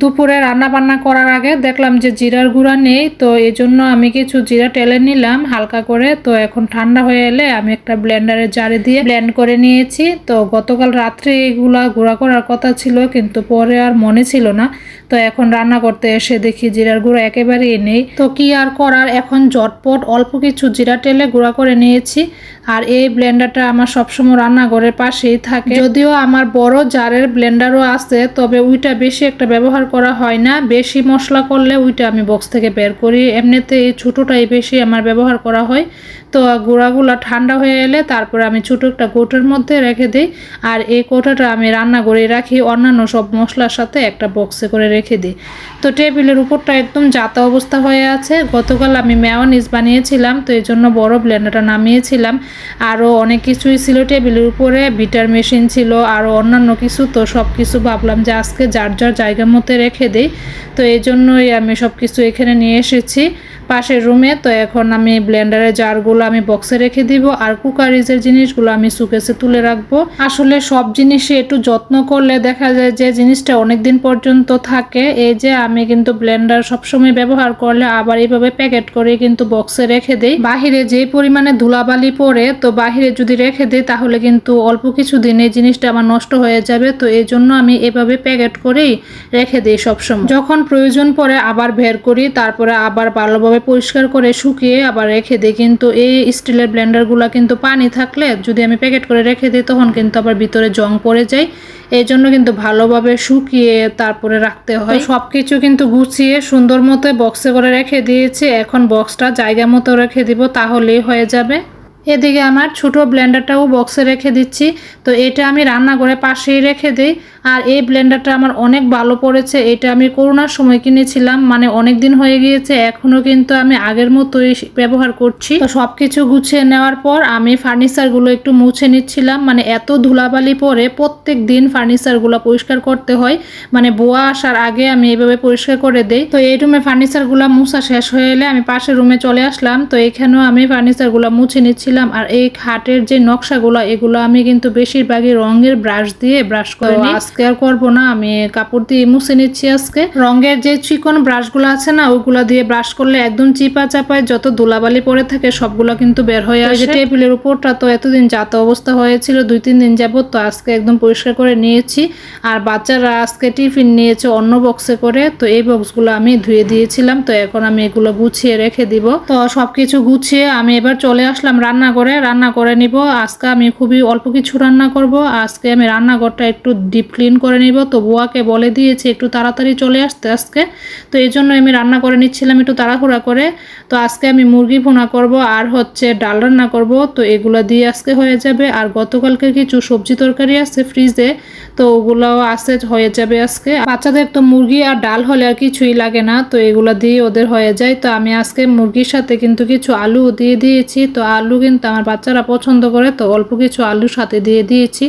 দুপুরে রান্না বান্না করার আগে দেখলাম যে জিরার গুঁড়া নেই, তো এই জন্য আমি কিছু জিরা টেলে নিলাম হালকা করে। তো এখন ঠান্ডা হয়ে এলে আমি একটা ব্লেন্ডারের জারে দিয়ে ব্লেন্ড করে নিয়েছি। তো গতকাল রাত্রে এগুলা গুঁড়া করার কথা ছিল, কিন্তু পরে আর মনে ছিল না। তো এখন রান্না করতে এসে দেখি জিরার গুঁড়া একেবারেই নেই। তো কি আর করার, এখন জটপট অল্প কিছু জিরা টেলে গুঁড়া করে নিয়েছি। আর এই ব্লেন্ডারটা আমার সবসময় রান্নাঘরের পাশেই থাকে। যদিও আমার বড় জারের ব্লেন্ডারও আছে, তবে ওইটা বেশি একটা ব্যবহার করা হয় না। বেশি মশলা করলে ওইটা আমি বক্স থেকে বের করি। এমনিতে এই ছোটোটাই বেশি আমার ব্যবহার করা হয়। তো গুঁড়াগুলো ঠান্ডা হয়ে এলে তারপরে আমি ছোটো একটা কৌটোর মধ্যে রেখে দিই। আর এই কৌটোটা আমি রান্না করে রাখি, অন্যান্য সব মশলার সাথে একটা বক্সে করে রেখে দিই। তো টেবিলের উপরটা একদম জাতা অবস্থা হয়ে আছে। গতকাল আমি মেয়নিজ বানিয়েছিলাম, তো এই জন্য বড় ব্লেন্ডারটা নামিয়েছিলাম। আরও অনেক কিছুই ছিল টেবিলের উপরে, বিটার মেশিন ছিল, আরও অন্যান্য কিছু। তো সব কিছু ভাবলাম যে আজকে যার যার জায়গা মতো রেখে দিই। তো এই জন্যই আমি সব কিছু এখানে নিয়ে এসেছি পাশের রুমে তো এখন আমি ব্লেন্ডারের জারগুলো আমি বক্সে রেখে দিব আর কুকারিজের জিনিসগুলো আমি সুকেসে তুলে রাখব। আসলে সব জিনিসই একটু যত্ন করলে দেখা যায় যে জিনিসটা অনেক দিন পর্যন্ত থাকে। এই যে আমি কিন্তু ব্লেন্ডার সবসময় ব্যবহার করলে আবার এইভাবে প্যাকেট করে কিন্তু বক্সে রেখে দেই। বাহিরে যে পরিমাণে ধুলাবালি পড়ে, তো বাহিরে যদি রেখে দিই তাহলে কিন্তু অল্প কিছু দিন জিনিসটা আমার নষ্ট হয়ে যাবে। তো এই জন্য আমি এভাবে প্যাকেট করেই রেখে দিই সবসময়। যখন প্রয়োজন পড়ে আবার বের করি, তারপরে আবার ভালোভাবে পরিষ্কার করে শুকিয়ে আবার রেখে দিই। কিন্তু এই স্টিলের ব্লেন্ডারগুলো কিন্তু পানি থাকলে যদি আমি প্যাকেট করে রেখে দিই, তখন কিন্তু আবার ভিতরে জং পড়ে যায়। এই জন্য কিন্তু ভালোভাবে শুকিয়ে তারপরে রাখতে হয়। সব কিছু কিন্তু গুছিয়ে সুন্দর মতো বক্সে করে রেখে দিয়েছি। এখন বক্সটা জায়গা মতো রেখে দিব, তাহলেই হয়ে যাবে। এদিকে আমার ছোট ব্লেন্ডারটাও বক্সে রেখে দিচ্ছি। তো এটা আমি রান্না করে পাশেই রেখে দিই। আর এই ব্লেন্ডারটা আমার অনেক ভালো পড়েছে, এটা আমি করোনার সময় কিনেছিলাম মানে অনেক দিন হয়ে গিয়েছে এখনও কিন্তু আমি আগের মতোই ব্যবহার করছি। তো সব কিছু গুছিয়ে নেওয়ার পর আমি ফার্নিচারগুলো একটু মুছে নিচ্ছিলাম মানে এত ধুলাবালি পরে প্রত্যেক দিন ফার্নিচারগুলো পরিষ্কার করতে হয়। মানে বোয়া আসার আগে আমি এইভাবে পরিষ্কার করে দেই। তো এই রুমে ফার্নিচারগুলো মুছা শেষ হয়ে এলে আমি পাশের রুমে চলে আসলাম। তো এখানেও আমি ফার্নিচারগুলো মুছে নিচ্ছিলাম। আর এই খাটের যে নকশাগুলো এগুলো আমি কিন্তু বেশিরভাগই রঙের ব্রাশ দিয়ে ব্রাশ করে। আজকে আর করব না আমি কাপড় দিয়ে মুছে নিচ্ছি আজকে। রঙের যে চিকন ব্রাশগুলো আছে না ওইগুলো দিয়ে ব্রাশ করলে একদম চিপা চাপায় যত ধুলাবালি পড়ে থাকে সবগুলো কিন্তু বের হয়ে আসে। টেবিলের উপরটা তো এতদিন যাত অবস্থা হয়েছিল দুই তিন দিন যাবত তো আজকে একদম পরিষ্কার করে নিয়েছি। আর বাচ্চারা আজকে টিফিন নিয়েছে অন্য বক্সে করে তো এই বক্সগুলো আমি ধুয়ে দিয়েছিলাম তো এখন আমি এগুলো গুছিয়ে রেখে দিব। তো সবকিছু গুছিয়ে আমি এবার চলে আসলাম রান্না করে, রান্না করে নিব। আজকে আমি খুবই অল্প কিছু রান্না করব। আজকে আমি রান্নাঘরটা একটু ডিপ ক্লিন করে নিব। তো বুয়াকে বলে দিয়েছি, একটু তাড়াতাড়ি চলে আসতে আজকে। তো এই জন্য আমি রান্না করে নিচ্ছিলাম একটু তাড়াহুড়া করে। তো আজকে আমি মুরগি ভুনা করব আর হচ্ছে ডাল রান্না করব। তো এগুলো দিয়ে আজকে হয়ে যাবে। আর গতকালকে কিছু সবজি তরকারি আছে ফ্রিজে তো ওগুলোও আছে, হয়ে যাবে আজকে। বাচ্চাদের তো মুরগি আর ডাল হলে আর কিছুই লাগে না। তো এগুলো দিয়ে ওদের হয়ে যায়। তো আমি আজকে মুরগির সাথে কিন্তু কিছু আলু দিয়ে দিয়েছি। তো আলু কিন্তু আমার বাচ্চারা পছন্দ করে, তো অল্প কিছু আলুর সাথে দিয়ে দিয়েছি।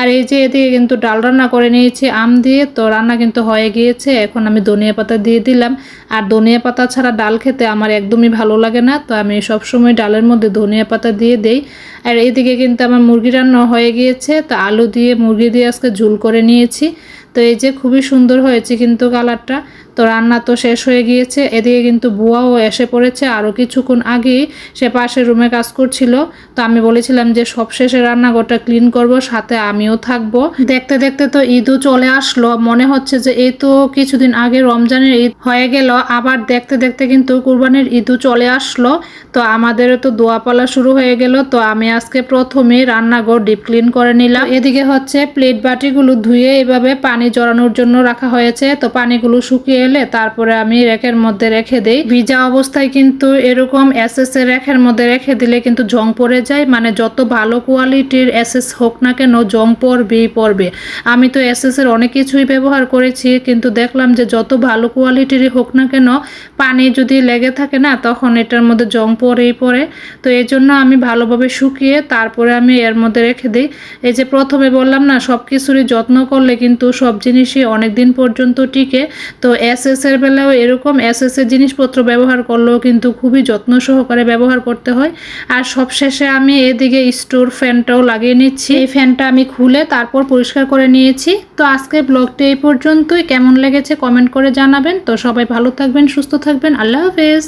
আর এই যে এদিকে কিন্তু ডাল রান্না করে নিয়েছি, আম দিয়ে, তো রান্না কিন্তু হয়ে গিয়েছে। এখন আমি ধনিয়া পাতা দিয়ে দিলাম। আর ধনিয়া পাতা ছাড়া ডাল খেতে আমার একদমই ভালো লাগে না, তো আমি সবসময় ডালের মধ্যে ধনিয়া পাতা দিয়ে দেই। আর এইদিকে কিন্তু আমার মুরগি রান্না হয়ে গিয়েছে, তো আলু দিয়ে মুরগি দিয়ে আজকে ঝুল করে নিয়েছি। তো এই যে খুবই সুন্দর হয়েছে কিন্তু কালারটা। তো রান্না তো শেষ হয়ে গিয়েছে, এদিকে কিন্তু বুয়াও এসে পড়েছে। আরও কিছুক্ষণ আগেই সে পাশের রুমে কাজ করছিল। তো আমি বলেছিলাম যে সব শেষে রান্নাঘরটা ক্লিন করব, সাথে আমিও থাকব। দেখতে দেখতে তো ঈদও চলে আসলো। মনে হচ্ছে যে, এই তো কিছুদিন আগে রমজানের ঈদ হয়ে গেল। আবার দেখতে দেখতে কিন্তু কুরবানির ঈদও চলে আসলো। তো আমাদেরও তো দোয়াপালা শুরু হয়ে গেল। তো আমি আজকে প্রথমে রান্নাঘর ডিপ ক্লিন করে নিলাম। এদিকে হচ্ছে প্লেট বাটিগুলো ধুয়ে এভাবে পানি জড়ানোর জন্য রাখা হয়েছে। তো পানিগুলো শুকিয়ে এলে তারপরে আমি রেকের মধ্যে রেখে দেই। ভিজা অবস্থায় কিন্তু এরকম এসএস এর রেখের মধ্যে রেখে দিলে কিন্তু জং পড়ে যায়। মানে যত ভালো কোয়ালিটির এসএস হোক না কেন জং পড়বেই পড়বে। আমি তো এসএস এর অনেক কিছুই ব্যবহার করেছি, কিন্তু দেখলাম যে যত ভালো কোয়ালিটিরই হোক না কেন পানি যদি লেগে থাকে না, তখন এটার মধ্যে জং পড়েই পড়ে। তো এই জন্য আমি ভালোভাবে শুকিয়ে তারপরে আমি এর মধ্যে রেখে দিই। এই যে প্রথমে বললাম না সব কিছুরই যত্ন করলে কিন্তু সব জিনিসই অনেক দিন পর্যন্ত টিকে। তো এর বেলাও এরকম এর জিনিসপত্র ব্যবহার করলেও কিন্তু খুবই যত্ন সহকারে ব্যবহার করতে হয়। আর সবশেষে আমি এদিকে স্টোর ফ্যানটাও লাগিয়ে নিচ্ছি। এই ফ্যানটা আমি খুলে তারপর পরিষ্কার করে নিয়েছি। তো আজকে ব্লগটি এই পর্যন্তই। কেমন লেগেছে কমেন্ট করে জানাবেন। তো সবাই ভালো থাকবেন, সুস্থ থাকবেন। আল্লাহ হাফেজ।